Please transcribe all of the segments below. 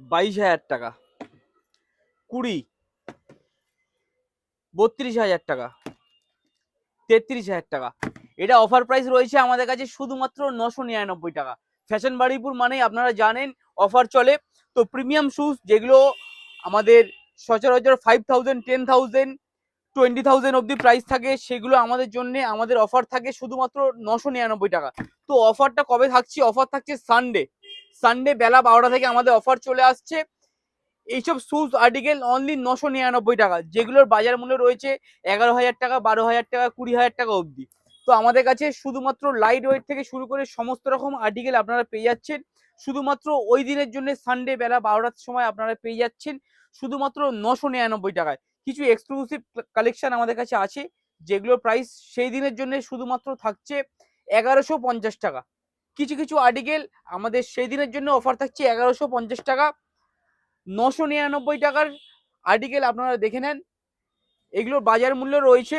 বাইশ হাজার টাকা। কুড়ি, বত্রিশ হাজার টাকা, তেত্রিশ হাজার টাকা। এটা অফার প্রাইস রয়েছে আমাদের কাছে শুধুমাত্র নশো নিরানব্বই টাকা। ফ্যাশন বাড়িপুর মানেই আপনারা জানেন অফার চলে। তো প্রিমিয়াম শুজ যেগুলো আমাদের সচরাচর five thousand ten thousand twenty thousand অব্দি প্রাইস থাকে, সেগুলো আমাদের জন্য আমাদের অফার থাকে শুধুমাত্র নশো নিরানব্বই টাকা। তো অফারটা কবে থাকছে? অফার থাকছে সানডে সানডে বেলা বারোটা থেকে আমাদের অফার চলে আসছে। এইসব শুজ আর্টিকেল অনলি নশো নিরানব্বই টাকা। যেগুলোর বাজার মূল্য রয়েছে এগারো হাজার টাকা, বারো হাজার টাকা, কুড়ি হাজার টাকা অবধি। তো আমাদের কাছে শুধুমাত্র লাইট ওয়েট থেকে শুরু করে সমস্ত রকম আর্টিকেল আপনারা পেয়ে যাচ্ছেন। শুধুমাত্র ওই দিনের জন্য সানডে বেলা বারোটার সময় আপনারা পেয়ে যাচ্ছেন শুধুমাত্র নশো নিরানব্বই টাকায়। কিছু এক্সক্লুসিভ কালেকশন আমাদের কাছে আছে, যেগুলোর প্রাইস সেই দিনের জন্য শুধুমাত্র থাকছে এগারোশো পঞ্চাশ টাকা। কিছু কিছু আর্টিকেল আমাদের সেই দিনের জন্য অফার থাকছে এগারোশো পঞ্চাশ টাকা। নশো নিরানব্বই টাকার আর্টিকেল আপনারা দেখে নেন। এগুলোর বাজার মূল্য রয়েছে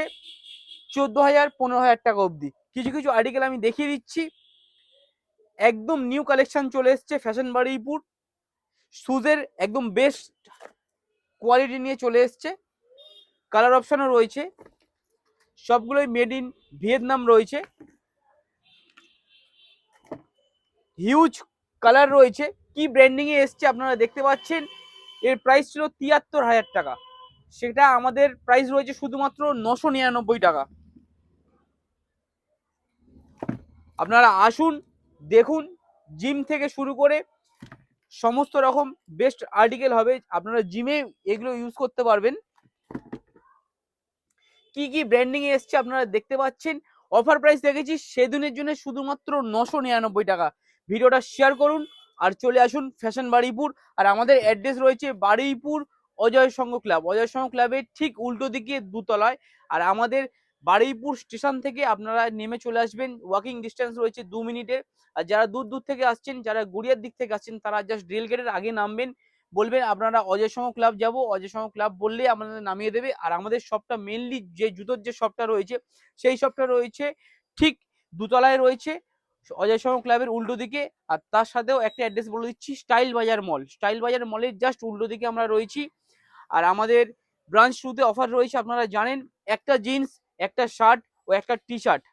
চোদ্দ হাজার পনেরো হাজার টাকা অবধি। কিছু কিছু আর্টিকেল আমি দেখিয়ে দিচ্ছি। একদম নিউ কালেকশন চলে এসছে ফ্যাশন বাড়িপুর। শুজের একদম বেস্ট কোয়ালিটি নিয়ে চলে এসছে। কালার অপশানও রয়েছে। সবগুলোই মেড ইন ভিয়েতনাম রয়েছে। হিউজ কালার রয়েছে। কি ব্র্যান্ডিং এ এসছে আপনারা দেখতে পাচ্ছেন? এর প্রাইস ছিল তিয়াত্তর হাজার টাকা। সেটা আমাদের প্রাইস রয়েছে শুধুমাত্র নশো নিরানব্বই টাকা। আপনারা আসুন, দেখুন জিম থেকে শুরু করে সমস্ত রকম বেস্ট আর্টিকেল হবে। আপনারা জিমে এগুলো ইউজ করতে পারবেন। কি কি ব্র্যান্ডিং এসছে আপনারা দেখতে পাচ্ছেন? অফার প্রাইস দেখেছি, সেদিনের জন্য শুধুমাত্র নশো নিরানব্বই টাকা। ভিডিওটা শেয়ার করুন আর চলে আসুন ফ্যাশন বাড়িপুর আর আমাদের অ্যাড্রেস রয়েছে বারুইপুর অজয় সংঘ ক্লাব অজয় সংঘ ক্লাবের ঠিক উল্টো দিকে দুতলায়। আর আমাদের বারুইপুর স্টেশন থেকে আপনারা নেমে চলে আসবেন। ওয়াকিং ডিস্টেন্স রয়েছে দু মিনিটের। আর যারা দূর দূর থেকে আসছেন, যারা গড়িয়ার দিক থেকে আসছেন, তারা জাস্ট রেল গেটের আগে নামবেন। বলবেন, আপনারা অজয় সংঘ ক্লাব যাব। অজয় সংঘ ক্লাব বললে আপনাদের নামিয়ে দেবে। আর আমাদের শপটা মেনলি যে জুতোর যে শপটা রয়েছে, সেই শপটা রয়েছে ঠিক দুতলায় রয়েছে। অজয় সংঘ ক্লাবের উল্টো দিকে, আর তার সাথেও একটা অ্যাড্রেস বলে দিচ্ছি, স্টাইল বাজার মল। স্টাইল বাজার মলের জাস্ট উল্টো দিকে আমরা রয়েছি। আর আমাদের ব্রাঞ্চ শুতে অফার রয়েছে, আপনারা জানেন, একটা জিন্স একটা শার্ট ও একটা টি শার্ট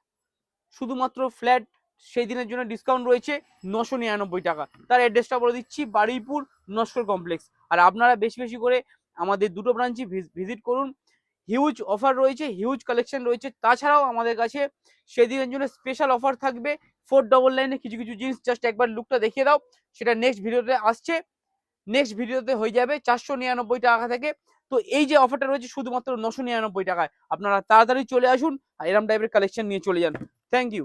শুধুমাত্র ফ্ল্যাট সেই দিনের জন্য ডিসকাউন্ট রয়েছে নশো নিরানব্বই টাকা। তার অ্যাড্রেসটা বলে দিচ্ছি, বারুইপুর নস্কর কমপ্লেক্স আর আপনারা বেশি বেশি করে আমাদের দুটো ব্রাঞ্চই ভিজিট করুন। হিউজ অফার রয়েছে হিউজ কালেকশন রয়েছে। তাছাড়াও আমাদের কাছে সেদিনের জন্য স্পেশাল অফার থাকবে ফোর ডবল লাইনে কিছু কিছু জিনিস জাস্ট একবার লুকটা দেখিয়ে দাও, সেটা নেক্সট ভিডিওতে আসছে। নেক্সট ভিডিওতে হয়ে যাবে চারশো নিরানব্বই টাকা থেকে। তো এই যে অফারটা রয়েছে শুধুমাত্র নশো নিরানব্বই টাকায়, আপনারা তাড়াতাড়ি চলে আসুন এরম টাইপের কালেকশন নিয়ে চলে যান। Thank you